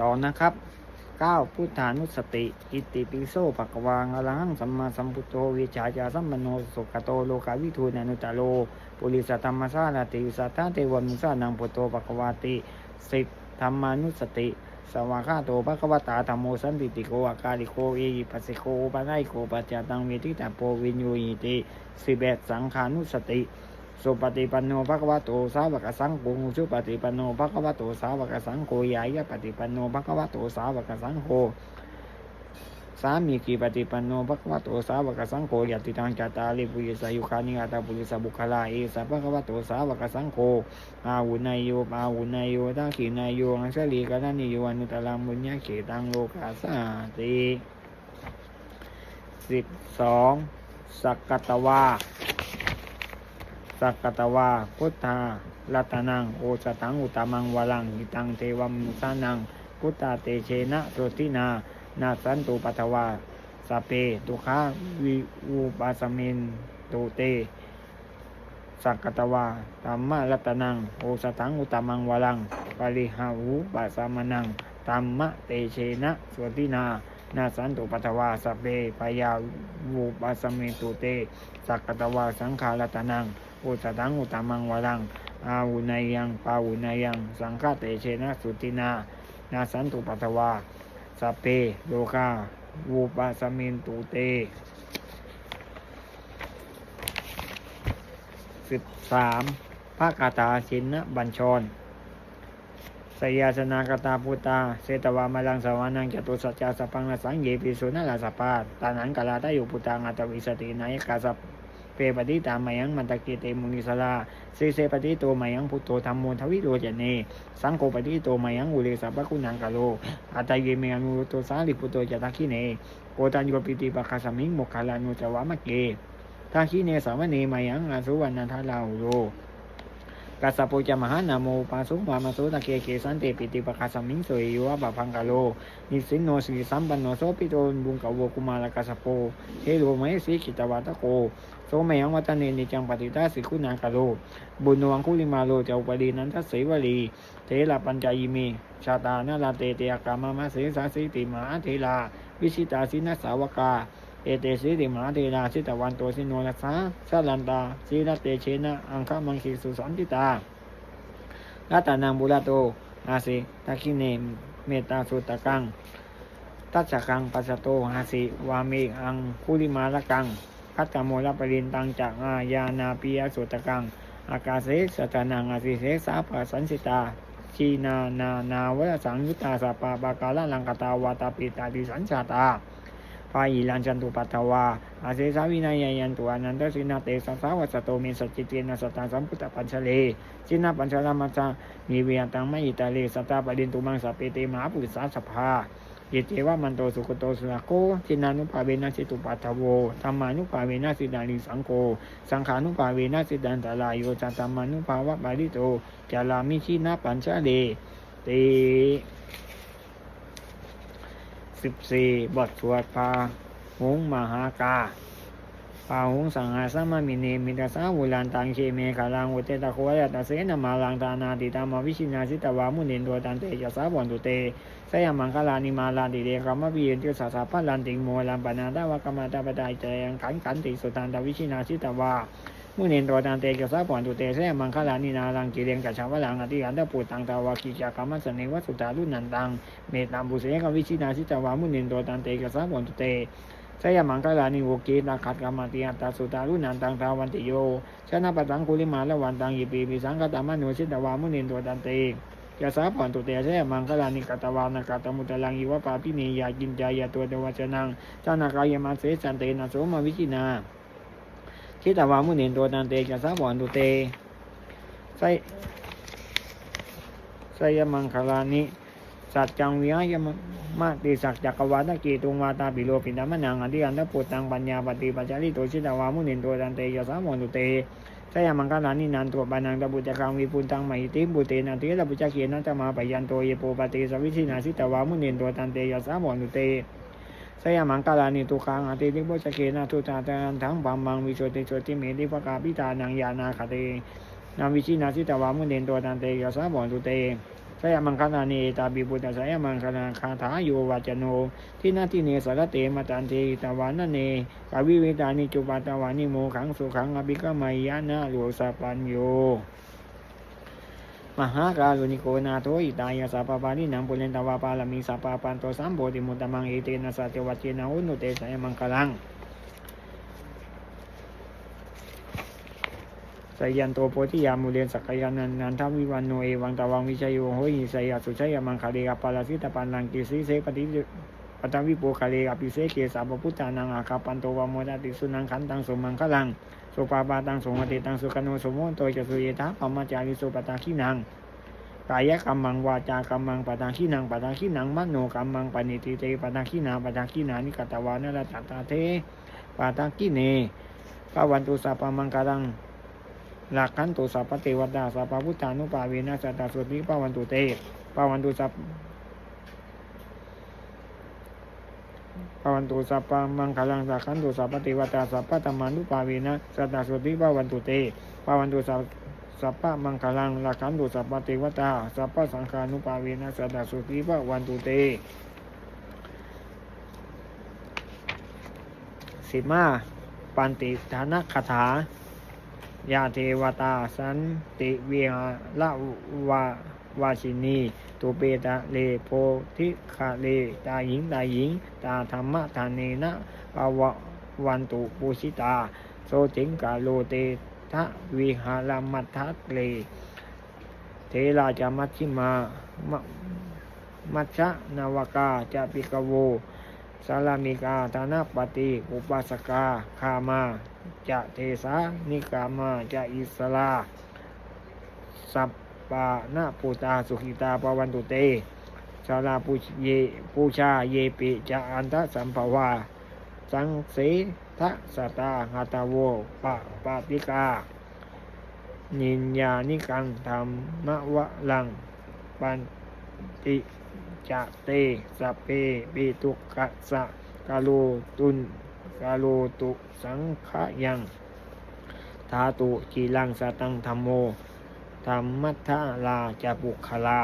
ต่อนะครับ9พุทธานุสติ อิติปิโสภะกวางอรังสัมมาสัมพุทโธวิชาจาสัมมโนสุขโตโลกาวิทูนานุตตโลปุริสธรรมสารติสัทธาเทวมุสานังพุทโธภะกวาติสิบธรรมานุสติสวากาโตภะคะวตาธรรมโมสันติติโกอาการิโกเอหิปัสสิโกปะไนโกปัจจตังเวทิตาโปวินโยหิติสิบเอ็ดสังขานุสติ สุปฏิปันโนภะคะวะโตสาวกสังโฆสุปฏิปันโนภะคะวะโตสาวกสังโฆยายะปฏิปันโนภะคะวะโตสาวกสังโฆสามีกีปฏิปันโนภะคะวะโตสาวกสังโฆยติตังจตาริปุริสายุคานิอาตาปุริสบุคลาเอสะภะคะวะโตสาวกสังโฆอาวุนายโยอาวุนายโยทักขินายโยอังสลีกานิโยอนุตตรังบุญญาเขตังโลกาสาติสิบสองสักกตวา สักกตวาพุทธารัตนังโอสตังอุตมังวลังหิตังเทวมุสานังพุทธาเตเชนะโสตินานาสันตุปัทวาสเปตุขาวิอุปาสมินตุเตสักกตวาธรรมะรัตนังโอสตังอุตมังวลังปริหาหูปาสามังธรรมเตเชนะโสตินานาสันตุปัทวาสเปปยาวูปาสมินตุเตสักกตวาสังขารตนัง อุตตังอุตมังวรังอาวุนายังปาวุนายัง สังฆเตเชนะสุตินา นาสันตุปัตวาสพเปโลกาวูปะสมินตุเตสิบสามพระกาตาชินนะบัญชรสยาสนากตาพุตาเสตวามาลังสวานังจตุสัจจาสปังละสังเยปิสุนาลาสปาตานันกาลาตายุพุตังอัตวิสตินายกาสป เปปฏิตามายังมันตะเกเตมุนิสลาเสเซปฏิโตมายังพุทโธธรรมโมทวิโรจเน สังโฆปฏิโตมายังอุเลสัพพคุณังกะโลอัตเยเมอนุโตสาลิพุทโตจตาคิเนโกตัญโยปิติปะคาสมิงโมคคาลานุจวามะเกทาคิเนสามเนมายังอาสุวรรณทาลาหุโร กัสสปุจมหานาโมปาสุมามาสุตะเกเกสันเตปิติปะคาสมิงโสยยวะบะพังกาโลนิสินโนสิสัมปันโนโสปิโตนบุงกะโวกุมารกัสสะโปเทโลมสิกิตวาตะโกโสมยังวัตเนนิจังปฏิตาสิคุณากาโลบุญนวังคุลิมาโลเจ้าปดีนันทเสวลีเทระปัญจายเมชาตานาลาเตเตยกามามะเสสาสิติมาเทลาวิชิตาสินัสสาวกา เอเตสิติมหาเทราสิตวันโตสิโนนัสสาสาลันตาสีรเตเชนะ อังคมังคิสุสันติตารัตานังบุรโตอาสิตะคิเนเมตตาสุตะกัง ตัจจกังปัสสโตหาสิวามีอังคุลิมาละกังคัตตโมลปรินตังจากอายานาปิยสุตะกัง อากาเสสตานังอาสิเสสาปัสันสิตาชีนานานาวะสังยุตตาสปาปากาลลังกตาวาตาปิตาดิสัญชาตา พายีลันจันตุปัตตวาอาเสสาวินัยยันตุอนันตสินาเตสัสาวัสโตเมสจจิเตนะสตตังสัมพุทธปัญชเลจินาปัญชลามัจจามีเวียตังไมะอิตาเลสตาปดินตุมังสเปเตมหาปุสาสภาเยเจวะมันโตสุขโตสุรโกจินานุภาเวนะสิตุปัตถโวธรรมานุภาเวนะสิดานิสังโก สังขานุภาเวนะสิดันตลายโยจัตตามานุภาวะปาริโตจาลามิชินาปัญชเลเต สิบสี่บทสวดพาหุงมหากาพาหุงสังหาสมามิเนมิตาสาวุลันตังเชเมฆาลังอุเตตะโควายตาเสนมาลังตานาติตามาวิชินาสิตวามุนินโดตันเตยสาวันตุเตสยามังคลานิมาลาติเดกรรมวิเยนติสาสาพัลันติงโมลัมปนาตาวกรรมตาปตายเจยังขันขันติสุตันตวิชินาสิตวา มุนินโดตันเตยะสาวันตุเตสยามังคลานินาลังกิเรียงกัจฉาวลังอติยันตปุตังตาวากิจกรรมสเนวสุตารุนันตังเมตตามบุเสกวิชินาสิตวามุนินโดตันเตกะสาวันตุเตสยามังคลานิโวเกนาขัดกรรมติยัตตาสุตารุนันตังทาวันติโยชนะปตังคุลิมาละวันตังยิปีปิสังกตามโนสิตวามุนินโดตันเตกะสาวันตุเตสยามังคลานิกตวานากตมุตลังยิวะปาปิเนยากินจายาตัวเดวชนังจานากายมาเสสันเตนะโสมวิชินา คิตวามุนินโดตันเตกะสาวันตุเตไสสยมังคลานิสัจจังวิหายมะมะติสักจักรวาตะกีตุงวาตาปิโลปินามนังอธิอันตปุตังปัญญาปฏิปัจจาริโตชิตาวามุนินโตตันเตยสามุนุเตสยามังคลานินันตัวปานังตะบุจกังวิปุตังมหิติบุเตนันติระบุจเกียนันตมาปยันโตเยโปปฏิสวิชินาสิตาวามุนินโตตันเตยสามุนุเต สยามังคลานิตุคังอติติบุจเกนะทุตาตันทั้งปัมมังวิโชติโชติเมติภกาปิตานังยานาคเตนาวิชินาสิตาวามุนินโตตันเตยสามุนุเตสสยมังคลาเนตาบิบุตสยามังคลาคาถาโยวาจโนทินาทิเนสารเตมาตันเทตวานเนกาวิเวตานิจุปาตวานิโมขังสุขังอภิกมัยยานะโลสปัญโย มหาการุณิโกนาโทอิตายาสัพปานินังปุเรนตวาปาลมิสัพปาปันโตสัมโพธิมุตมังเอเตนะสัจวัจเจนะอุนุเตสยมังคลังสยันโตโพธิยามุเรนสักยานันนันทวิวันโนเอวังตวังวิชัยโยโหหิสยาสุชัยมังคาเรกปาลาสิตปันลังกิสิเสปฏิปตังวิโปคาเรอภิเสเกสาปพุทธานังอาคาปันโตวโมดติสุนังขันตังสมังคลัง สุปาปาตังสมติตังสุขโนสมุนโตจะสุเยธาปมาจาริสุปตาขินังกายกรรมังวาจากรรมังปะทาขีนังปะทาขีนังมโนกรรมังปณิติเตปะทาขีนาปะทาขีนานิกตวานรตตาเทปะทาขีเนปวันตุสัพมังกลังหลักขันตุสัพเทวดาสัพพุทธานุปาเวนะสัตตสุติปวันตุเตปวันตุสัพ ปะวันตุสัพพมังคลังสักขันตุสัพพเทวดาสัพพะธรรมานุปาเวนะสัตตสุติปะวันตุเตปะวันตุสัพสัพพะมังคลังลักขันตุสัพพะเทวตาสัพพะสังฆานุปาเวนะสัตตสุขีปะวันตุเตสิมาปันติฐานะคาถายาเทวตาสันติเวียละวา วาชินีตุเปตะเลโพธิคาเลตาหญิงตาหญิง ตาธรรมะทานเนนะปวะวันตุปูชิตา โสจิงกาโลเตทะวิหารมัทะเล เทราจามัชชิมามะมัชชะนาวกาจะปิกโวสาลามิกาธนปฏิอุปาสกาคามาจะเทสานิกามาจะอิสลาสัป ปานาปูตาสุขิตาปวันตุเตสาลาปูเยปูชาเยปิจะอันทะสัมภวา สังเสทะสตาหาตาโวปะปาปิกา นินยานิกังธรรมวะลัง ปันติจะเตสเพปิตุกะสะกาโลตุนกาโลตุสังขยัง ทาตุจีลังสตังธรรมโม ธรรมัทธาลาจะปุคลา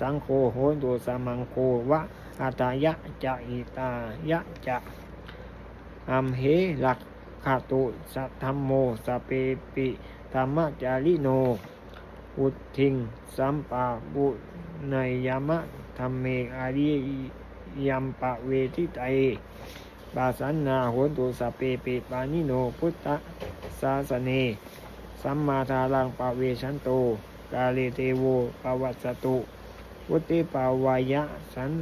สังโฆโหตุสมังโควะอาตายะจะอิตายะจะอัมเหลักขตุสัทธัมโมสเปปิธรรมจาริโน อุทิง สัมปาบุในยามะธรรมเมอาริยัมปะเวทิไตบาสันนาโหตุสเปปิปานิโนพุทธสาสเน สัมมาทารังปะเวชันโต กาเลเทโวปวัสสตุ วุติปาวายะสัน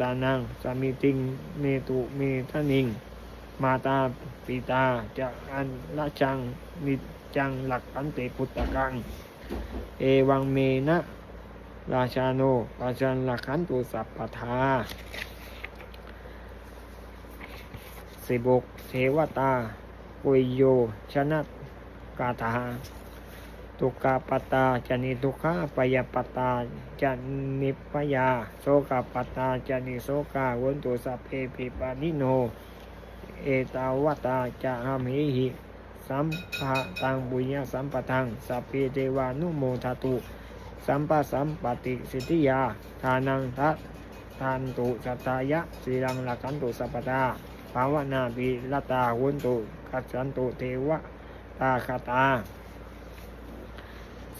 ตานังสามิติง เมตุเมทนิง มาตาปิตาจะอันละจังนิจังหลักปันเตพุทธกัง เอวังเมนะราชาโนราชันลักขันตุสัพพทาสิบกเทวตาปุยโยชนะ กาถาทุกขปตาจะนิทุกขาปยาปตาจะนิปยาโสกปตาจะนิโสกาวนตุสัพเพปิปานิโน เอตาวตาจะหามหิหิสัมภะตังบุญญาสัมปทังสัพเพเทวานุโมทตุ สัมปะสัมปติสิทธิยา ทานังทัตทานตุสัตายะสีรังลักันตุสัพพตาภาวนาบิลตาหุนตุกัจฉันตุเทวะ ตาคาตา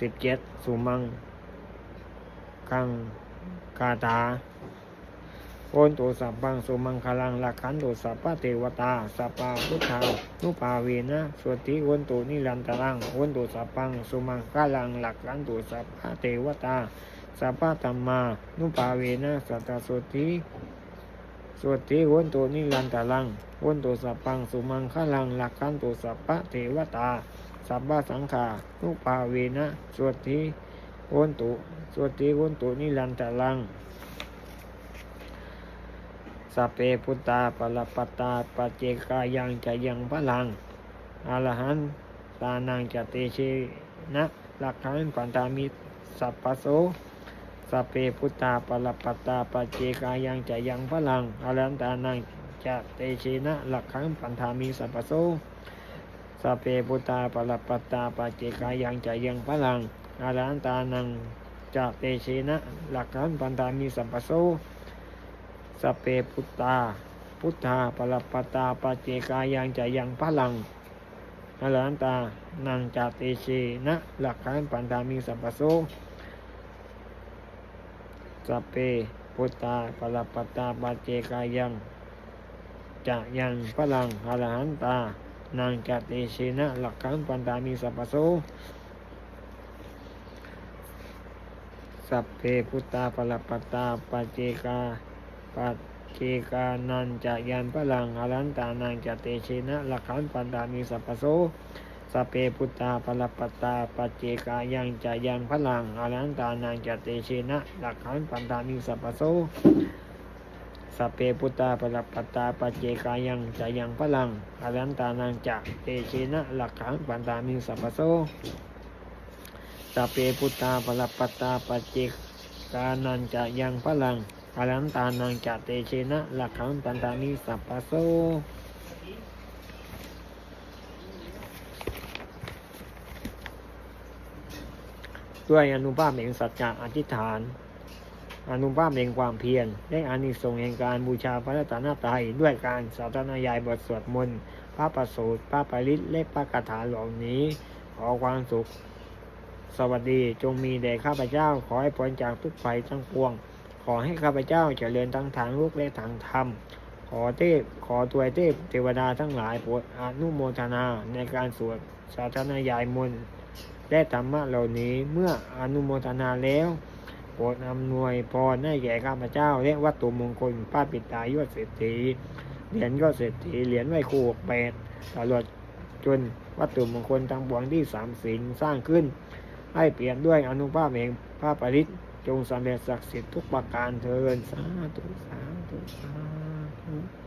สิบเจ็ดสุมังคังคาถาโอนตุสัพพังสุมังคลังลักขันตุสัพพะเทวตาสัพพะพุทธานุปาเวนะสวดทิโอนตุนิรันตรังโอนตุสัพพังสุมังคลังลักขันตุสัพพะเทวตาสัพพะธรรมา นุปาเวนะสัตตสวดทิ สวดทิโอนตุนิรันตรังโอนตุสัพพังสุมังคลังหลักขันตุสัพพะเทวตา สัพพะสังฆานุปาเวนะสวดทิโอนตุสวดทิโอนตุนิรันตรังสัพเพพุทธาปรปตตาปจเจกายังจะยังพลังอรหันตานังจะเตเชนะหลักฐานปันตามิสัพพโส สัพเพพุทธาปรปัตตาปจเจกายังจะยังพลังอรันตานังจะเตเชนะหลักฐานปันธามิสัพโสสัพเพพุทธาปรปัตตาปจเจกายังจะยังพลังอรันตานังจะเตเชนะหลักฐานปันตามีสัมปโสสเปพุตตา พุทธาปรปัตตาปเจกายังจะยังพลังอรันตานังจะเตเชนะหลักฐานปันตามีสัมปโส สเปพุตตาปรปตาปเจกายังจะยังพลังอรหันตานางจะเตเชนะหลักฐานปันตามีสัพพโสสัพเพพุตตาปรปตาปเจกาปัจเจกานันจะยันพลังอรหันตานางจะเตเชนะหลักฐานปันตามีสัพพโส สเพพุตตาปรปตาปเจกายังจะยังพลังอรันตานางจะเตเชนะหลักฐานปันตามีสัพโสสเพพุตตาปรปตตาปัจเจกายังจะยังพลังอรันตานังจะเตชินะหลักขังปันตามิสัพโสสเพพุตตาปรปตตาปัจเจกานันจะยังพลังอรันตานังจะเตชินะหลักขังปันตามิสัพพโส ด้วยอนุภาพแห่งสัจจะอธิษฐาน อนุภาพแห่งความเพียรและอานิสงส์แห่งการบูชาพระรัตนตรัยด้วยการสาธนายายบทสวดมนต์พระประสูตรพระปริตและพระคาถาเหล่านี้ ขอความสุข สวัสดีจงมีแด่ข้าพเจ้า ขอให้พ้นจากทุกภัยทั้งปวง ขอให้ข้าพเจ้าเจริญทั้งทางลูกและทางธรรมขอเทพขอตัวเทพเทวดาทั้งหลายโปรดอนุโมทนาในการสวดสาธนายายมนต์ และธรรมะเหล่านี้เมื่ออนุโมทนาแล้วโปรดอำนวยพรให้แก่ข้าพเจ้า และวัตถุมงคลพระปิตายอดเศรษฐีเหรียญก็เศรษฐีเหรียญไหวครูหกแปดตลอดจนวัตถุมงคลทั้งปวงที่สามสิ่งสร้างขึ้น ให้เปลี่ยนด้วยอนุภาพแห่งพระปริตจงสำเร็จศักดิ์สิทธิ์ทุกประการเทินสาธุสาธุสาธุ